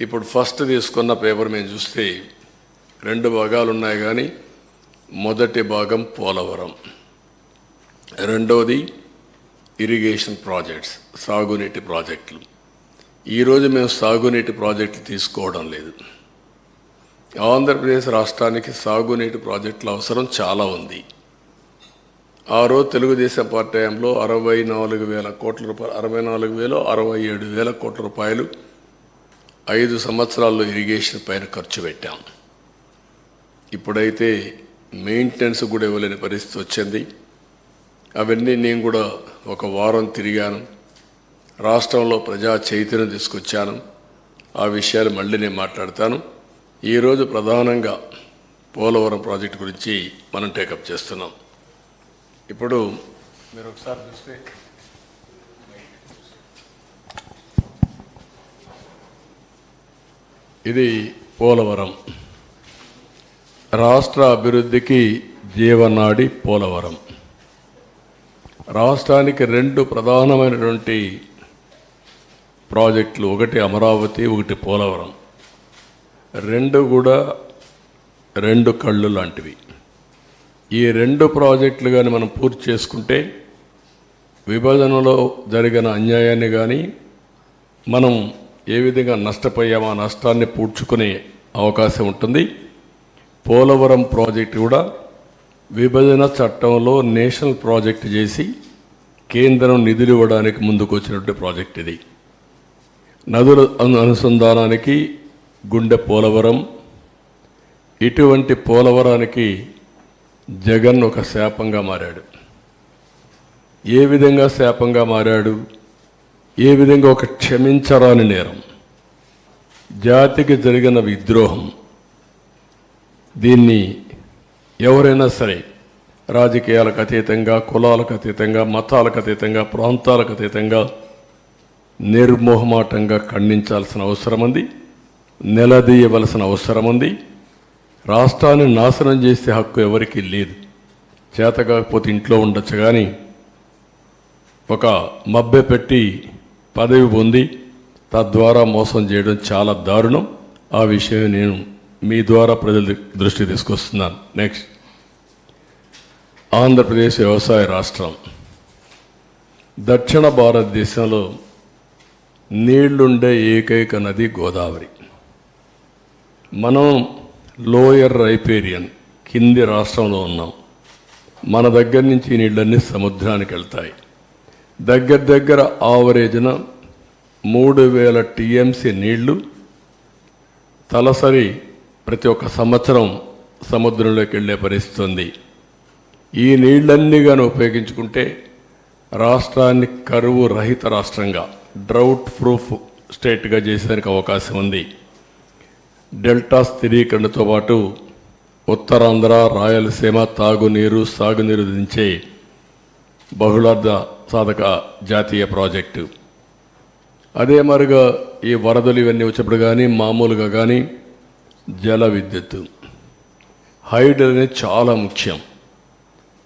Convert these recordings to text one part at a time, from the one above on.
ఇప్పుడు ఫస్ట్ తీసుకున్న పేపర్ మేము చూస్తే రెండు భాగాలు ఉన్నాయి కానీ మొదటి భాగం పోలవరం. రెండవది ఇరిగేషన్ ప్రాజెక్ట్స్ సాగునీటి ప్రాజెక్టులు ఈరోజు మేము సాగునీటి ప్రాజెక్టులు తీసుకోవడం లేదు. ఆంధ్రప్రదేశ్ రాష్ట్రానికి సాగునీటి ప్రాజెక్టుల అవసరం చాలా ఉంది. ఆ రోజు తెలుగుదేశం పార్టీ టైంలో అరవై నాలుగు వేల కోట్ల రూపాయలు అరవై నాలుగు వేలు అరవై ఏడు వేల కోట్ల రూపాయలు ఐదు సంవత్సరాల్లో ఇరిగేషన్ పైన ఖర్చు పెట్టాం. ఇప్పుడైతే మెయింటెనెన్స్ కూడా ఇవ్వలేని పరిస్థితి వచ్చింది. అవన్నీ నేను కూడా ఒక వారం తిరిగాను. రాష్ట్రంలో ప్రజా చైతన్యం తీసుకొచ్చాను. ఆ విషయాలు మళ్ళీ నేను మాట్లాడతాను. ఈరోజు ప్రధానంగా పోలవరం ప్రాజెక్టు గురించి మనం టేకప్ చేస్తున్నాం. ఇప్పుడు మీరు ఒకసారి చూస్తే ఇది పోలవరం. రాష్ట్ర అభివృద్ధికి జీవనాడి పోలవరం. రాష్ట్రానికి రెండు ప్రధానమైనటువంటి ప్రాజెక్టులు ఒకటి అమరావతి ఒకటి పోలవరం. రెండు కూడా రెండు కళ్ళు లాంటివి. ఈ రెండు ప్రాజెక్టులు కానీ మనం పూర్తి చేసుకుంటే విభజనలో జరిగిన అన్యాయాన్ని కానీ మనం ఏ విధంగా నష్టపోయామో ఆ నష్టాన్ని పూడ్చుకునే అవకాశం ఉంటుంది. పోలవరం ప్రాజెక్టు కూడా విభజన చట్టంలో నేషనల్ ప్రాజెక్ట్ చేసి కేంద్రం నిధులు ఇవ్వడానికి ముందుకు వచ్చినటువంటి ప్రాజెక్ట్ ఇది. నదుల అను- అనుసంధానానికి గుండె పోలవరం ఇటువంటి పోలవరానికి జగన్ ఒక శాపంగా మారాడు. ఏ విధంగా శాపంగా మారాడు? ఏ విధంగా ఒక క్షమించరాని నేరం? జాతికి జరిగిన విద్రోహం. దీన్ని ఎవరైనా సరే రాజకీయాలకు అతీతంగా కులాలకు అతీతంగా మతాలకు అతీతంగా ప్రాంతాలకు అతీతంగా నిర్మోహమాటంగా ఖండించాల్సిన అవసరం ఉంది. నిలదీయవలసిన అవసరం ఉంది. రాష్ట్రాన్ని నాశనం చేసే హక్కు ఎవరికీ లేదు. చేత కాకపోతే ఇంట్లో ఉండొచ్చు కానీ ఒక మబ్బె పెట్టి పదవి పొంది తద్వారా మోసం చేయడం చాలా దారుణం. ఆ విషయం నేను మీ ద్వారా ప్రజల దృష్టి తీసుకొస్తున్నాను. నెక్స్ట్ ఆంధ్రప్రదేశ్ వ్యవసాయ రాష్ట్రం. దక్షిణ భారతదేశంలో నీళ్ళుండే ఏకైక నది గోదావరి. మనం లోయర్ రైపేరియన్ కింది రాష్ట్రంలో ఉన్నాం. మన దగ్గర నుంచి నీళ్ళన్నీ సముద్రానికి వెళ్తాయి దగ్గర దగ్గర ఆవరేజ్న మూడు వేల టీఎంసీ నీళ్ళు తలసరి ప్రతి ఒక్క సంవత్సరం సముద్రంలోకి వెళ్ళే పరిస్థితి ఉంది. ఈ నీళ్ళన్నీ కానీ ఉపయోగించుకుంటే రాష్ట్రాన్ని కరువు రహిత రాష్ట్రంగా డ్రౌట్ ప్రూఫ్ స్టేట్గా చేసేదానికి అవకాశం ఉంది. డెల్టా స్థిరీకరణతో పాటు ఉత్తరాంధ్ర రాయలసీమ తాగునీరు సాగునీరు దించే బహుళార్థ సాధక జాతీయ ప్రాజెక్టు. అదే మరుగా ఈ వరదలు ఇవన్నీ వచ్చినప్పుడు కానీ మామూలుగా కానీ జల విద్యుత్తు. హైడ్ అనేది చాలా ముఖ్యం.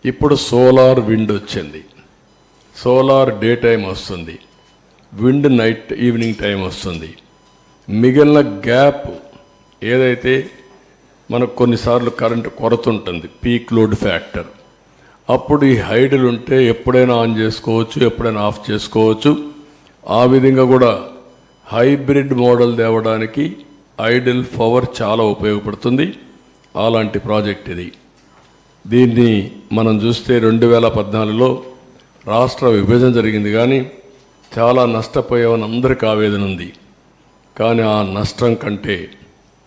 ఇప్పుడు సోలార్ విండ్ వచ్చింది. సోలార్ డే టైం వస్తుంది. విండ్ నైట్ ఈవినింగ్ టైం వస్తుంది. మిగిలిన గ్యాప్ ఏదైతే మనకు కొన్నిసార్లు కరెంటు కొరత ఉంటుంది పీక్ లోడ్ ఫ్యాక్టర్. అప్పుడు ఈ హైడ్లు ఉంటే ఎప్పుడైనా ఆన్ చేసుకోవచ్చు ఎప్పుడైనా ఆఫ్ చేసుకోవచ్చు. ఆ విధంగా కూడా హైబ్రిడ్ మోడల్ తేవడానికి ఐడిల్ పవర్ చాలా ఉపయోగపడుతుంది. అలాంటి ప్రాజెక్ట్ ఇది. దీన్ని మనం చూస్తే రెండు వేల పద్నాలుగులో రాష్ట్ర విభజన జరిగింది కానీ చాలా నష్టపోయామని అందరికీ ఆవేదన ఉంది. కానీ ఆ నష్టం కంటే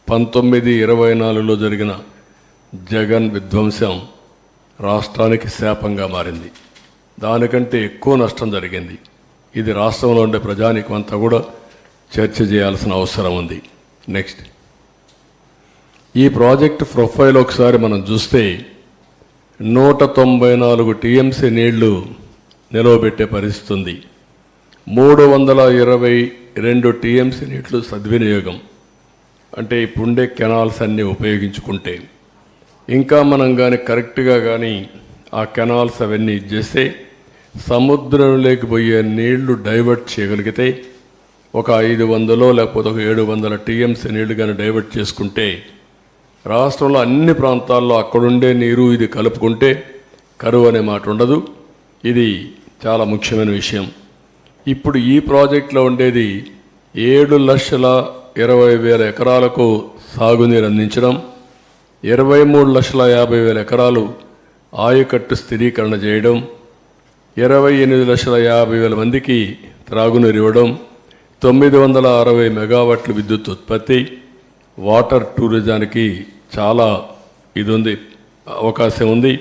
పంతొమ్మిది ఇరవై నాలుగులో జరిగిన జగన్ విధ్వంసం రాష్ట్రానికి శాపంగా మారింది. దానికంటే ఎక్కువ నష్టం జరిగింది. ఇది రాష్ట్రంలో ఉండే ప్రజానికం అంతా కూడా చర్చ చేయాల్సిన అవసరం ఉంది. నెక్స్ట్. ఈ ప్రాజెక్ట్ ప్రొఫైల్ ఒకసారి మనం చూస్తే నూట తొంభై నాలుగు టీఎంసీ నీళ్ళు నిలవబెట్టే పరిస్థితి ఉంది. మూడు వందల ఇరవై రెండు టీఎంసీ నీళ్ళు సద్వినియోగం. అంటే ఇప్పుడుండే కెనాల్స్ అన్నీ ఉపయోగించుకుంటే ఇంకా మనం కానీ కరెక్ట్గా కానీ ఆ కెనాల్స్ అవన్నీ చేస్తే సముద్రంలోకి పోయే నీళ్ళు డైవర్ట్ చేయగలిగితే ఒక ఐదు వందలో లేకపోతే ఒక ఏడు వందల టీఎంసీ నీళ్ళు కానీ డైవర్ట్ చేసుకుంటే రాష్ట్రంలో అన్ని ప్రాంతాల్లో అక్కడుండే నీరు ఇది కలుపుకుంటే కరువు అనే మాట ఉండదు. ఇది చాలా ముఖ్యమైన విషయం. ఇప్పుడు ఈ ప్రాజెక్టులో ఉండేది ఏడు లక్షల ఇరవై వేల ఎకరాలకు సాగునీరు అందించడం ఇరవై మూడు లక్షల యాభై వేల ఎకరాలు ఆయకట్టు స్థిరీకరణ చేయడం ఇరవై ఎనిమిది లక్షల యాభై వేల మందికి త్రాగునీరు ఇవ్వడం తొమ్మిది వందల అరవై మెగావాట్ల విద్యుత్ ఉత్పత్తి వాటర్ టూరిజానికి చాలా ఇది ఉంది అవకాశం ఉంది.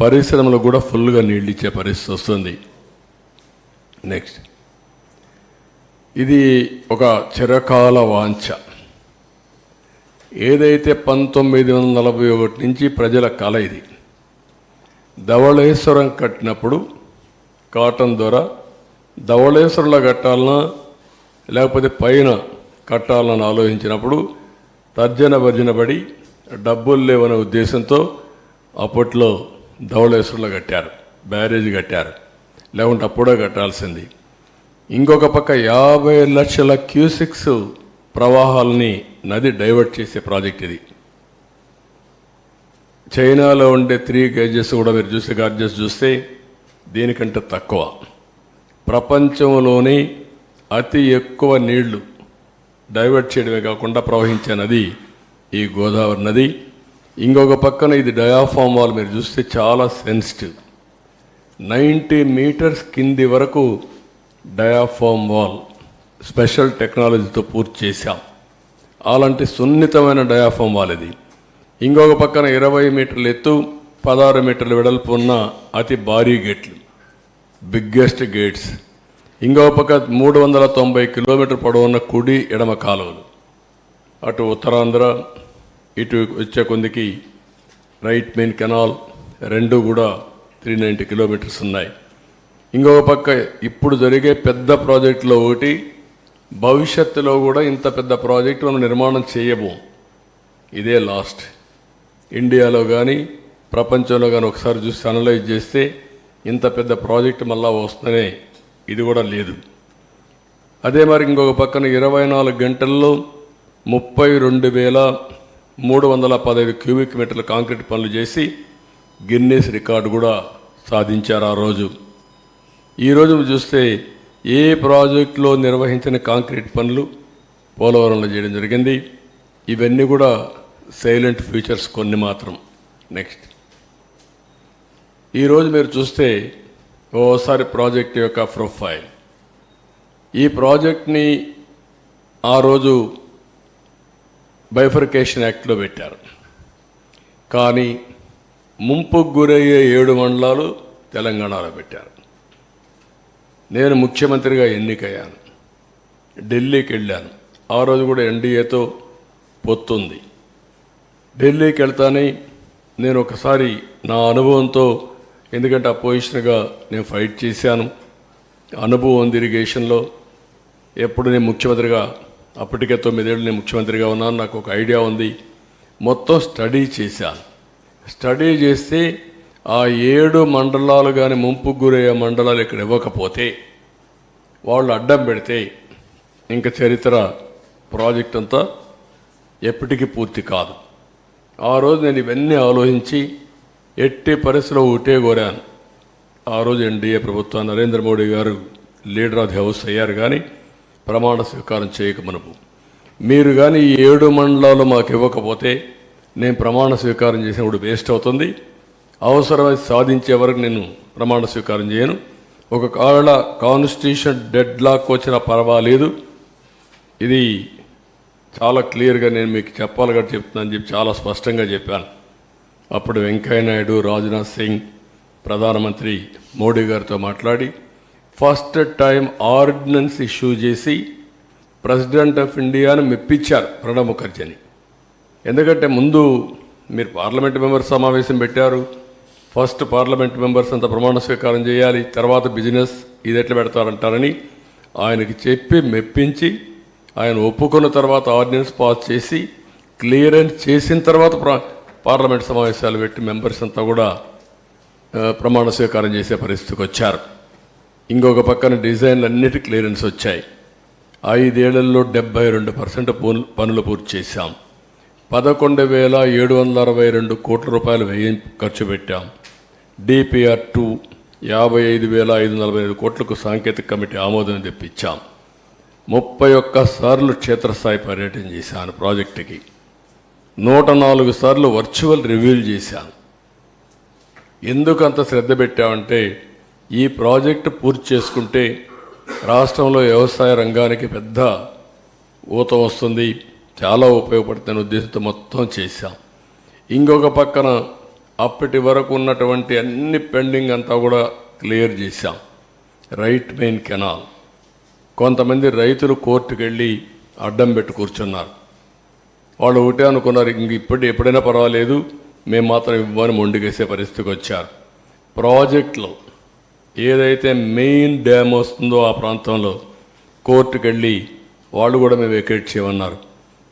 పరిశ్రమలు కూడా ఫుల్గా నీళ్ళు ఇచ్చే పరిస్థితి వస్తుంది. నెక్స్ట్. ఇది ఒక చిరకాల వాంఛ. ఏదైతే పంతొమ్మిది వందల నలభై ఒకటి నుంచి ప్రజల కళ ఇది ధవళేశ్వరం కట్టినప్పుడు కాటన్ ద్వారా ధవళేశ్వరంలో కట్టాలన్నా లేకపోతే పైన కట్టాలని ఆలోచించినప్పుడు తర్జన భర్జనబడి డబ్బులు లేవనే ఉద్దేశంతో అప్పట్లో ధవళేశ్వరంలో కట్టారు బ్యారేజ్ కట్టారు. లేకుంటే అప్పుడే కట్టాల్సింది. ఇంకొక పక్క యాభై లక్షల క్యూసిక్స్ ప్రవాహాలని నది డైవర్ట్ చేసే ప్రాజెక్ట్ ఇది. చైనాలో ఉండే త్రీ గేజెస్ కూడా మీరు చూసే గార్జెస్ చూస్తే దీనికంటే తక్కువ. ప్రపంచంలోని అతి ఎక్కువ నీళ్ళు డైవర్ట్ చేయడమే కాకుండా ప్రవహించే నది ఈ గోదావరి నది. ఇంకొక పక్కన ఇది డయాఫామ్ వాల్ మీరు చూస్తే చాలా సెన్సిటివ్. నైంటీ మీటర్స్ కింది వరకు డయాఫామ్ వాల్. స్పెషల్ టెక్నాలజీతో పూర్తి చేశాం. అలాంటి సున్నితమైన డయాఫామ్ వాళ్ళది. ఇంకొక పక్కన ఇరవై మీటర్ల ఎత్తు పదహారు మీటర్ల వెడల్పు ఉన్న అతి భారీ గేట్లు. Biggest gates. ఇంకొక పక్క మూడు వందల తొంభై కిలోమీటర్ పొడవున్న కుడి ఎడమ కాలువలు. అటు ఉత్తరాంధ్ర ఇటు వచ్చే కొందికి రైట్ మెయిన్ కెనాల్ రెండు కూడా త్రీ నైంటీ కిలోమీటర్స్ ఉన్నాయి. ఇంకొక పక్క ఇప్పుడు జరిగే పెద్ద ప్రాజెక్టులో ఒకటి భవిష్యత్తులో కూడా ఇంత పెద్ద ప్రాజెక్టు మనం నిర్మాణం చేయబోం. ఇదే లాస్ట్. ఇండియాలో కానీ ప్రపంచంలో కానీ ఒకసారి చూసి అనలైజ్ చేస్తే ఇంత పెద్ద ప్రాజెక్టు మళ్ళా వస్తుందనే ఇది కూడా లేదు. అదే మరి ఇంకొక పక్కన ఇరవై నాలుగు గంటల్లో ముప్పై రెండు వేల మూడు వందల పదహైదు క్యూబిక్ మీటర్ల కాంక్రీట్ పనులు చేసి గిన్నెస్ రికార్డు కూడా సాధించారు ఆ రోజు. ఈరోజు చూస్తే ఏ ప్రాజెక్టులో నిర్వహించిన కాంక్రీట్ పనులు పోలవరంలో చేయడం జరిగింది. ఇవన్నీ కూడా సైలెంట్ ఫ్యూచర్స్ కొన్ని మాత్రం. నెక్స్ట్. ఈరోజు మీరు చూస్తే ఓసారి ప్రాజెక్ట్ యొక్క ప్రొఫైల్. ఈ ప్రాజెక్ట్ని ఆ రోజు బైఫర్కేషన్ యాక్ట్లో పెట్టారు. కానీ ముంపుకు గురయ్యే ఏడు మండలాలు తెలంగాణలో పెట్టారు. నేను ముఖ్యమంత్రిగా ఎన్నికయ్యాను. ఢిల్లీకి వెళ్ళాను. ఆ రోజు కూడా ఎన్డీఏతో పొత్తుంది. ఢిల్లీకి వెళ్తానే నేను ఒకసారి నా అనుభవంతో ఎందుకంటే అపోజిషన్గా నేను ఫైట్ చేశాను. అనుభవం ఉంది ఇరిగేషన్లో ఎప్పుడు నేను ముఖ్యమంత్రిగా అప్పటికే తొమ్మిదేళ్ళు నేను ముఖ్యమంత్రిగా ఉన్నాను. నాకు ఒక ఐడియా ఉంది. మొత్తం స్టడీ చేశాను. స్టడీ చేస్తే ఆ ఏడు మండలాలు కానీ ముంపు గురయ్యే మండలాలు ఇక్కడ ఇవ్వకపోతే వాళ్ళు అడ్డం పెడితే ఇంకా చరిత్ర ప్రాజెక్ట్ అంతా ఎప్పటికీ పూర్తి కాదు. ఆ రోజు నేను ఇవన్నీ ఆలోచించి ఎట్టి పరిస్థితిలో ఒకటే కోరాను. ఆ రోజు ఎన్డీఏ ప్రభుత్వం నరేంద్ర మోడీ గారు లీడర్ ఆఫ్ ది హౌస్ అయ్యారు కానీ ప్రమాణ స్వీకారం చేయక మీరు కానీ ఈ ఏడు మండలాలు మాకు ఇవ్వకపోతే నేను ప్రమాణ స్వీకారం చేసినప్పుడు వేస్ట్ అవుతుంది. అవసరమై సాధించే వరకు నేను ప్రమాణ స్వీకారం చేయను. ఒకవేళ కాన్స్టిట్యూషన్ డెడ్ లాక్ వచ్చినా పర్వాలేదు. ఇది చాలా క్లియర్గా నేను మీకు చెప్పాలి కాబట్టి చెప్తున్నాను చెప్పి చాలా స్పష్టంగా చెప్పాను. అప్పుడు వెంకయ్య నాయుడు రాజ్నాథ్ సింగ్ ప్రధానమంత్రి మోడీ గారితో మాట్లాడి ఫస్ట్ టైం ఆర్డినెన్స్ ఇష్యూ చేసి ప్రెసిడెంట్ ఆఫ్ ఇండియాను మెప్పించారు ప్రణబ్ ముఖర్జీని. ఎందుకంటే ముందు మీరు పార్లమెంట్ మెంబర్ సమావేశం పెట్టారు. ఫస్ట్ పార్లమెంట్ మెంబర్స్ అంతా ప్రమాణ స్వీకారం చేయాలి తర్వాత బిజినెస్ ఇది ఎట్లా పెడతారంటారని ఆయనకి చెప్పి మెప్పించి ఆయన ఒప్పుకున్న తర్వాత ఆర్డినెన్స్ పాస్ చేసి క్లియరెన్స్ చేసిన తర్వాత పార్లమెంట్ సమావేశాలు పెట్టి మెంబర్స్ అంతా కూడా ప్రమాణ స్వీకారం చేసే పరిస్థితికి వచ్చారు. ఇంకొక పక్కన డిజైన్లు అన్నిటి క్లియరెన్స్ వచ్చాయి. ఐదేళ్ళలో డెబ్బై రెండు పర్సెంట్ పనులు పూర్తి చేశాం. పదకొండు వేల ఏడు వందల అరవై రెండు కోట్ల రూపాయలు వ్యయం ఖర్చు పెట్టాం. డిపిఆర్ టూ యాభై ఐదు వేల ఐదు నలభై ఐదు కోట్లకు సాంకేతిక కమిటీ ఆమోదం తెప్పించాం. ముప్పై ఒక్క సార్లు క్షేత్రస్థాయి పర్యటన చేశాను ప్రాజెక్టుకి. నూట నాలుగు సార్లు వర్చువల్ రివ్యూలు చేశాను ఎందుకు అంత శ్రద్ధ పెట్టామంటే ఈ ప్రాజెక్టు పూర్తి చేసుకుంటే రాష్ట్రంలో వ్యవసాయ రంగానికి పెద్ద ఊత వస్తుంది. చాలా ఉపయోగపడుతున్న ఉద్దేశంతో మొత్తం చేశాం. ఇంకొక పక్కన అప్పటి వరకు ఉన్నటువంటి అన్ని పెండింగ్ అంతా కూడా క్లియర్ చేశాం. Right main canal. కొంతమంది రైతులు కోర్టుకు వెళ్ళి అడ్డం పెట్టి కూర్చున్నారు. వాళ్ళు ఒకటే అనుకున్నారు ఇంక ఇప్పుడు ఎప్పుడైనా పర్వాలేదు మేము మాత్రం ఇవ్వని మొండికేసే పరిస్థితికి వచ్చారు. ప్రాజెక్టులో ఏదైతే మెయిన్ డ్యామ్ వస్తుందో ఆ ప్రాంతంలో కోర్టుకు వెళ్ళి వాళ్ళు కూడా మేము వెకేట్ చేయమన్నారు.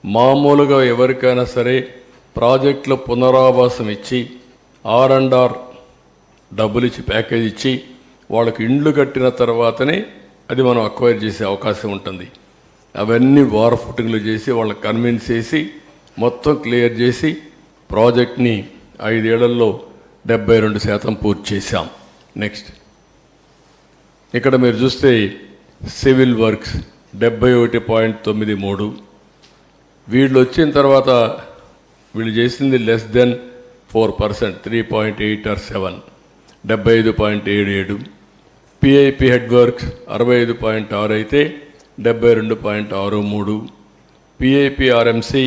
మామూలుగా ఎవరికైనా సరే ప్రాజెక్టులో పునరావాసం ఇచ్చి ఆర్ అండ్ ఆర్ డబ్బులు ఇచ్చి ప్యాకేజ్ ఇచ్చి వాళ్ళకి ఇండ్లు కట్టిన తర్వాతనే అది మనం అక్వైర్ చేసే అవకాశం ఉంటుంది. అవన్నీ వార్ ఫుటింగ్లు చేసి వాళ్ళని కన్విన్స్ చేసి మొత్తం క్లియర్ చేసి ప్రాజెక్ట్ని ఐదేళ్ళలో డెబ్బై రెండు శాతం పూర్తి చేశాం. నెక్స్ట్ ఇక్కడ మీరు చూస్తే సివిల్ వర్క్స్ డెబ్బై ఒకటి పాయింట్ తొమ్మిది మూడు. వీళ్ళు వచ్చిన తర్వాత వీళ్ళు చేసింది less than four percent three point eight or seven డెబ్బై ఐదు పాయింట్ ఏడు ఏడు. పిఐపి హెడ్ వర్క్స్ అరవై ఐదు పాయింట్ ఆరు అయితే డెబ్బై రెండు పాయింట్ ఆరు మూడు. పిఐపి ఆర్ఎంసి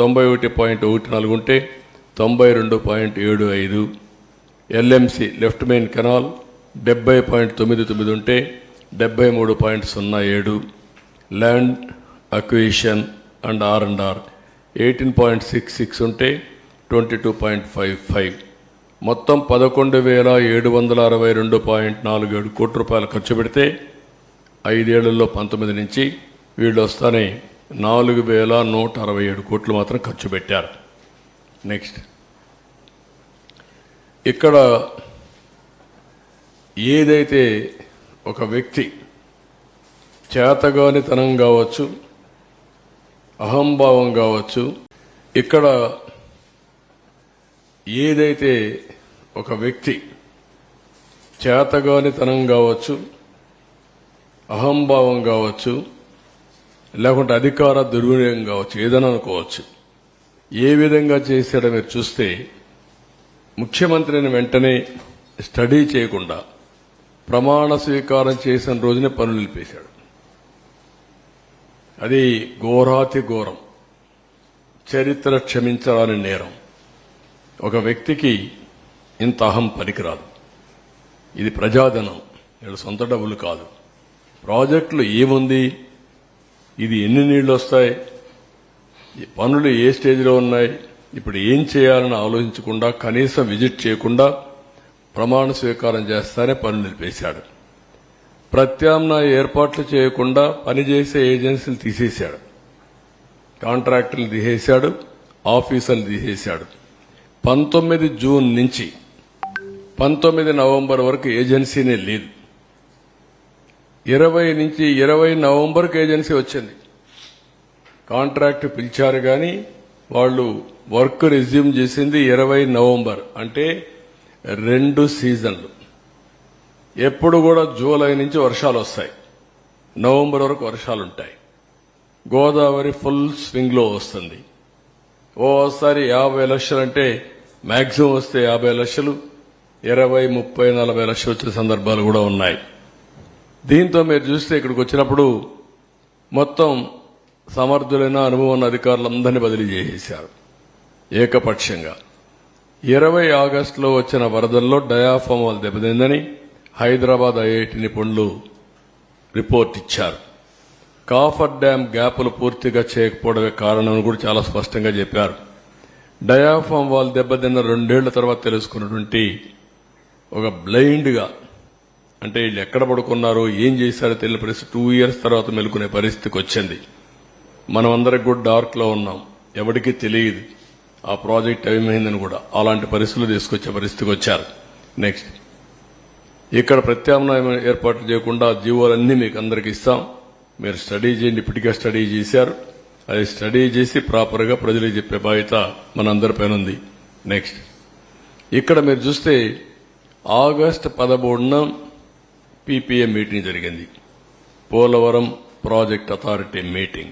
తొంభై ఒకటి పాయింట్ ఒకటి నాలుగు ఉంటే తొంభై రెండు పాయింట్ ఏడు ఐదు. ఎల్ఎంసి లెఫ్ట్ మెయిన్ కెనాల్ డెబ్బై పాయింట్ తొమ్మిది తొమ్మిది ఉంటే డెబ్బై మూడు పాయింట్ సున్నా ఏడు. Land acquisition and R and R eighteen point six six ఉంటే twenty two point five five. మొత్తం పదకొండు వేల ఏడు వందల అరవై రెండు పాయింట్ నాలుగు ఏడు కోట్ల రూపాయలు ఖర్చు పెడితే ఐదేళ్ళలో పంతొమ్మిది నుంచి వీళ్ళు వస్తానే నాలుగు వేల నూట అరవై ఏడు కోట్లు మాత్రం ఖర్చు పెట్టారు. నెక్స్ట్ ఇక్కడ ఏదైతే ఒక వ్యక్తి చేతగానితనం కావచ్చు అహంభావం కావచ్చు ఇక్కడ ఏదైతే ఒక వ్యక్తి చేతగానితనం కావచ్చు అహంభావం కావచ్చు లేకుంటే అధికార దుర్వినియోగం కావచ్చు ఏదైనా అనుకోవచ్చు ఏ విధంగా చేశాడో మీరు చూస్తే ముఖ్యమంత్రిని వెంటనే స్టడీ చేయకుండా ప్రమాణ స్వీకారం చేసిన రోజునే పనులు నిలిపేశాడు. అది ఘోరాతి ఘోరం. చరిత్ర క్షమించాలని నేరం. ఒక వ్యక్తికి ఇంత అహం పనికిరాదు. ఇది ప్రజాధనం. వీళ్ళ సొంత డబ్బులు కాదు. ప్రాజెక్టులు ఏముంది? ఇది ఎన్ని నీళ్ళు వస్తాయి? ఈ పనులు ఏ స్టేజ్లో ఉన్నాయి? ఇప్పుడు ఏం చేయాలని ఆలోచించకుండా కనీసం విజిట్ చేయకుండా ప్రమాణ స్వీకారం చేస్తానే పనులు నిలిపేశాడు. ప్రత్యామ్నాయ ఏర్పాట్లు చేయకుండా పనిచేసే ఏజెన్సీలు తీసేశాడు. కాంట్రాక్టర్లు తీసేశాడు ఆఫీసర్లు తీసేశాడు పంతొమ్మిది జూన్ నుంచి పంతొమ్మిది నవంబర్ వరకు ఏజెన్సీనే లేదు ఇరవై నుంచి ఇరవై నవంబర్కి ఏజెన్సీ వచ్చింది. కాంట్రాక్ట్ పిలిచారు కానీ వాళ్ళు వర్క్ రిజ్యూమ్ చేసింది ఇరవై నవంబర్ అంటే రెండు సీజన్లు. ఎప్పుడు కూడా జూలై నుంచి వర్షాలు వస్తాయి. నవంబర్ వరకు వర్షాలు ఉంటాయి. గోదావరి ఫుల్ స్వింగ్లో వస్తుంది. ఓసారి యాభై లక్షలంటే మ్యాక్సిమం వస్తే యాభై లక్షలు ఇరవై ముప్పై నలభై లక్షలు వచ్చే సందర్భాలు కూడా ఉన్నాయి. దీంతో మీరు చూస్తే ఇక్కడికి వచ్చినప్పుడు మొత్తం సమర్థులైన అనుభవం ఉన్న అధికారులందరినీ బదిలీ చేసేశారు. ఏకపక్షంగా. ఇరవై ఆగస్టులో వచ్చిన వరదల్లో డయాఫామ్ వాళ్ళు దెబ్బతిందని హైదరాబాద్ ఐఐటి నిపుణులు రిపోర్ట్ ఇచ్చారు. కాఫర్ డ్యాం గ్యాపులు పూర్తిగా చేయకపోవడమే కారణం కూడా చాలా స్పష్టంగా చెప్పారు. డయాఫామ్ వాళ్ళు దెబ్బతిన్న రెండేళ్ళ తర్వాత తెలుసుకున్నటువంటి ఒక బ్లైండ్గా అంటే వీళ్ళు ఎక్కడ పడుకున్నారో ఏం చేశారో తెలియని పరిస్థితి టూ ఇయర్స్ తర్వాత మెలుకునే పరిస్థితికి వచ్చింది. మనం అందరికి కూడా డార్క్లో ఉన్నాం. ఎవరికీ తెలియదు. ఆ ప్రాజెక్ట్ ఏమైందని కూడా. అలాంటి పరిస్థితులు తీసుకొచ్చే పరిస్థితికి వచ్చారు. నెక్స్ట్. ఇక్కడ ప్రత్యామ్నాయం ఏర్పాట్లు చేయకుండా జీవోలన్నీ మీకు అందరికి ఇస్తాం. మీరు స్టడీ చేయండి. ఇప్పటికే స్టడీ చేశారు. అది స్టడీ చేసి ప్రాపర్గా ప్రజలకు చెప్పే బాధ్యత మనందరిపైన ఉంది. నెక్స్ట్ ఇక్కడ మీరు చూస్తే ఆగస్టు పదమూడున పీపీఎం మీటింగ్ జరిగింది. పోలవరం ప్రాజెక్ట్ అథారిటీ మీటింగ్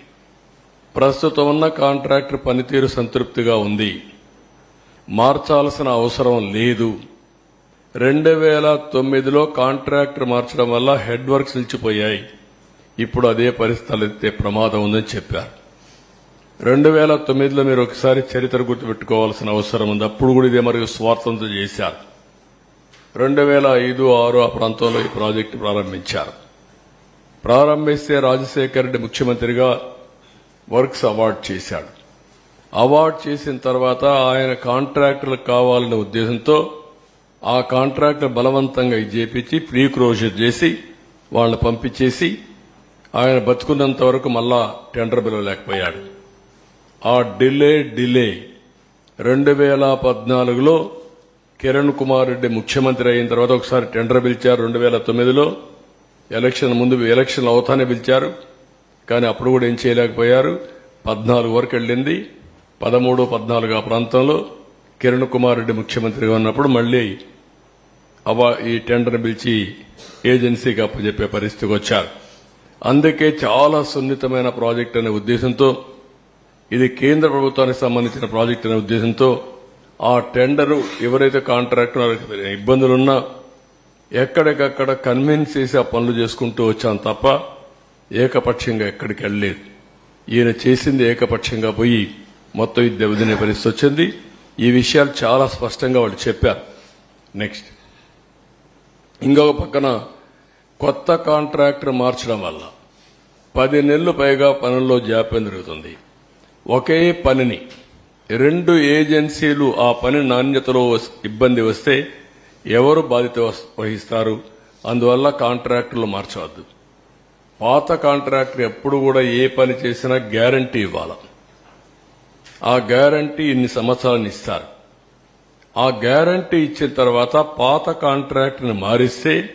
ప్రస్తుతం ఉన్న కాంట్రాక్టర్ పనితీరు సంతృప్తిగా ఉంది. మార్చాల్సిన అవసరం లేదు. రెండు వేల తొమ్మిదిలో కాంట్రాక్టర్ మార్చడం వల్ల హెడ్ వర్క్స్ నిలిచిపోయాయి. ఇప్పుడు అదే పరిస్థితి ప్రమాదం ఉందని చెప్పారు. రెండు వేల తొమ్మిదిలో మీరు ఒకసారి చరిత్ర గుర్తుపెట్టుకోవాల్సిన అవసరం ఉంది. అప్పుడు కూడా ఇదే మరియు స్వార్థంతో చేశారు. రెండు వేల ఐదు ఆరు ఆ ప్రాంతంలో ఈ ప్రాజెక్టు ప్రారంభించారు. ప్రారంభిస్తే రాజశేఖర రెడ్డి ముఖ్యమంత్రిగా వర్క్స్ అవార్డు చేశాడు. అవార్డు చేసిన తర్వాత ఆయన కాంట్రాక్టర్లకు కావాలనే ఉద్దేశంతో ఆ కాంట్రాక్టర్ బలవంతంగా ఇది చేపించి ప్రీ క్లోజర్ చేసి వాళ్ళని పంపించేసి ఆయన బతుకున్నంత వరకు మళ్ళా టెండర్ పిలవలేకపోయాడు ఆ డిలే డిలే. రెండు వేల పద్నాలుగులో కిరణ్ కుమార్ రెడ్డి ముఖ్యమంత్రి అయిన తర్వాత ఒకసారి టెండర్ పిలిచారు రెండు వేల తొమ్మిదిలో. ఎలక్షన్ ముందు ఎలక్షన్ అవుతానే పిలిచారు. కానీ అప్పుడు కూడా ఏం చేయలేకపోయారు. పద్నాలుగు వరకు వెళ్ళింది. పదమూడు పద్నాలుగు ఆ ప్రాంతంలో కిరణ్ కుమార్ రెడ్డి ముఖ్యమంత్రిగా ఉన్నప్పుడు మళ్ళీ అవా ఈ టెండర్ పిలిచి ఏజెన్సీకి అప్పచెప్పే పరిస్థితికి వచ్చారు. అందుకే చాలా సున్నితమైన ప్రాజెక్ట్ అనే ఉద్దేశంతో ఇది కేంద్ర ప్రభుత్వానికి సంబంధించిన ప్రాజెక్ట్ అనే ఉద్దేశంతో ఆ టెండరు ఎవరైతే కాంట్రాక్టర్ ఇబ్బందులున్నా ఎక్కడికక్కడ కన్విన్స్ చేసి ఆ పనులు చేసుకుంటూ వచ్చాం తప్ప ఏకపక్షంగా ఎక్కడికి వెళ్ళలేదు. ఈయన చేసింది ఏకపక్షంగా పోయి మొత్తం ఇది దెబ్బతినే పరిస్థితి వచ్చింది. ఈ విషయాలు చాలా స్పష్టంగా వాళ్ళు చెప్పారు. నెక్స్ట్ ఇంకొక పక్కన కొత్త కాంట్రాక్టర్ మార్చడం వల్ల పది నెలలు పైగా పనుల్లో జాప్యం జరుగుతుంది. ఒకే పనిని రెండు ఏజెన్సీలు ఆ పని నాణ్యతలో ఇబ్బంది వస్తే ఎవరు బాధ్యత వహిస్తారు? అందువల్ల కాంట్రాక్టర్లు మార్చవద్దు. పాత కాంట్రాక్టర్ ఎప్పుడు కూడా ఏ పని చేసినా గ్యారంటీ ఇవ్వాల. ఆ గ్యారంటీ ఇన్ని సంవత్సరాలను ఇస్తారు. ఆ గ్యారంటీ ఇచ్చిన తర్వాత పాత కాంట్రాక్ట్ని మారిస్తే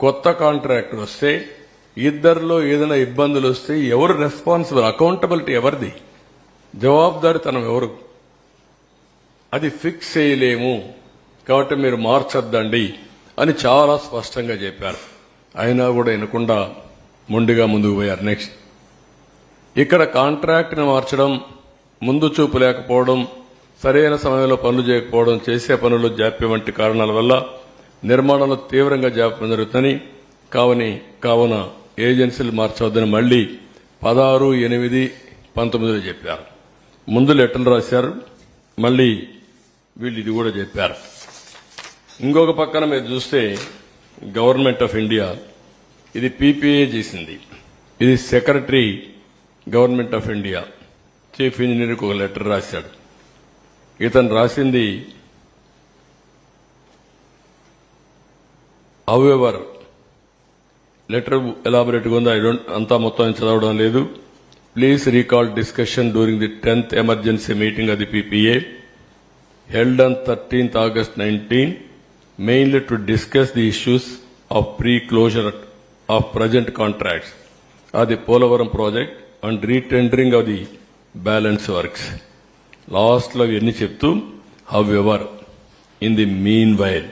కొత్త కాంట్రాక్టర్ వస్తే ఇద్దరిలో ఏదైనా ఇబ్బందులు వస్తే ఎవరు రెస్పాన్సిబుల్ అకౌంటబిలిటీ ఎవరిది? జవాబుదారితనం ఎవరు? అది ఫిక్స్ చేయలేము. కాబట్టి మీరు మార్చొద్దండి అని చాలా స్పష్టంగా చెప్పారు. అయినా కూడా వినకుండా మొండిగా ముందుకు పోయారు. నెక్స్ట్ ఇక్కడ కాంట్రాక్ట్ని మార్చడం ముందు చూపు లేకపోవడం సరైన సమయంలో పనులు చేయకపోవడం చేసే పనులు జాప్యం వంటి కారణాల వల్ల నిర్మాణంలో తీవ్రంగా జాప్యం జరుగుతుందని కావని కావున ఏజెన్సీలు మార్చవద్దని మళ్ళీ పదహారు ఎనిమిది పంతొమ్మిదిలో చెప్పారు. ముందు లెటర్లు రాశారు. మళ్ళీ వీళ్ళు ఇది కూడా చెప్పారు. ఇంకొక పక్కన మీరు చూస్తే గవర్నమెంట్ ఆఫ్ ఇండియా ఇది పీపీఏ చేసింది. ఇది secretary government of India. Chief ఇంజనీర్కి ఒక లెటర్ రాశాడు. ఇతను రాసింది హౌఎవర్ లెటర్ ఎలాబరేట్గా ఉంది? ఐ డోంట్ అంతా మొత్తం చదవడం లేదు. Please recall discussion during the tenth emergency meeting అది PPA held on 13th August 19, mainly to discuss the issues of pre-closure of present contracts of the Polavaram project and retendering of the balance works. లాస్ట్లో ఇవన్నీ చెప్తూ however in the meanwhile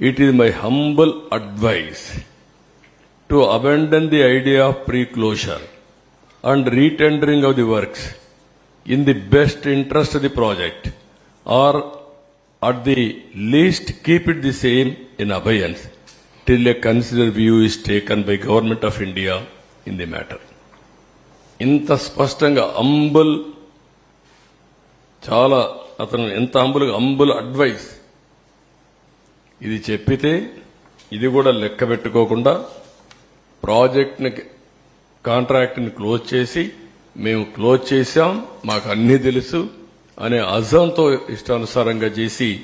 it is my humble advice to abandon the idea of pre closure and retendering of the works in the best interest the project or at the least keep it the same in abeyance till a consider view is taken by government of India in the matter ఇంత స్పష్టంగా అంబుల్ చాలా అతను ఎంత అంబులుగా అంబుల్ advice ఇది చెప్పితే ఇది కూడా లెక్క పెట్టుకోకుండా ప్రాజెక్ట్ని కాంట్రాక్ట్ని క్లోజ్ చేసి మేము క్లోజ్ చేశాం మాకు అన్ని తెలుసు అనే అజంతో ఇష్టానుసారంగా చేసి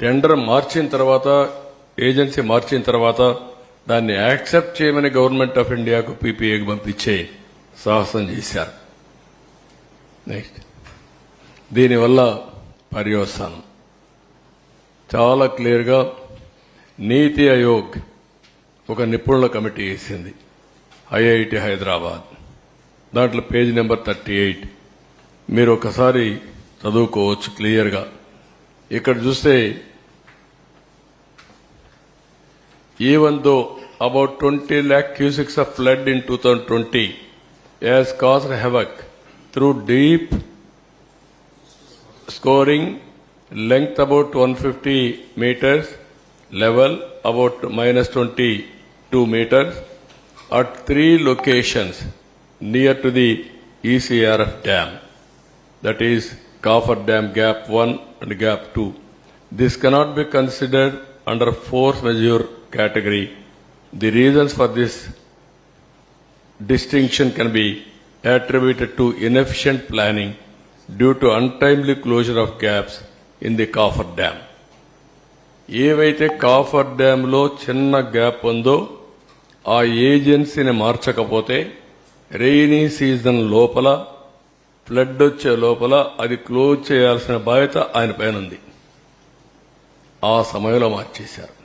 టెండర్ మార్చిన తర్వాత ఏజెన్సీ మార్చిన తర్వాత దాన్ని యాక్సెప్ట్ చేయమని గవర్నమెంట్ ఆఫ్ ఇండియాకు పీపీఏకి పంపించే సాహసం చేశారు. నెక్స్ట్ దీనివల్ల పర్యవసానం. చాలా క్లియర్గా నీతి ఆయోగ్ ఒక నిపుణుల కమిటీ వేసింది. ఐఐటి హైదరాబాద్. దాంట్లో పేజ్ నెంబర్ థర్టీ ఎయిట్. మీరు ఒకసారి చదువుకోవచ్చు క్లియర్గా. ఇక్కడ చూస్తే even though about twenty lakh cusecs of flood in two thousand twenty as cause havoc through deep scouring length about one fifty metres level about minus twenty two metres at three locations near to the ECRF dam, that is Coffer Dam Gap 1 and Gap 2. This cannot be considered under force majeure category. The reasons for this distinction can be attributed to inefficient planning due to untimely closure of gaps in the Coffer Dam. ఏవైతే coffer డ్యాంలో చిన్న gap ఉందో ఆ ఏజెన్సీని మార్చకపోతే rainy season లోపల flood వచ్చే లోపల అది క్లోజ్ చేయాల్సిన బాధ్యత ఆయన పైన ఉంది ఆ సమయంలో మార్చేశారు.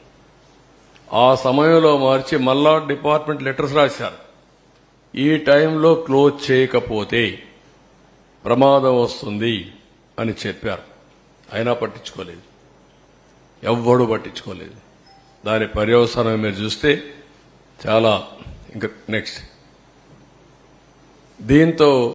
ఆ సమయంలో మార్చి మళ్ళా డిపార్ట్మెంట్ లెటర్స్ రాశారు. ఈ టైంలో క్లోజ్ చేయకపోతే ప్రమాదం వస్తుంది అని చెప్పారు. అయినా పట్టించుకోలేదు. ఎవ్వడు పట్టించుకోలేదు. దాని పర్యవసానం మీరు చూస్తే చాలా ఇంకా నెక్స్ట్ దీంతో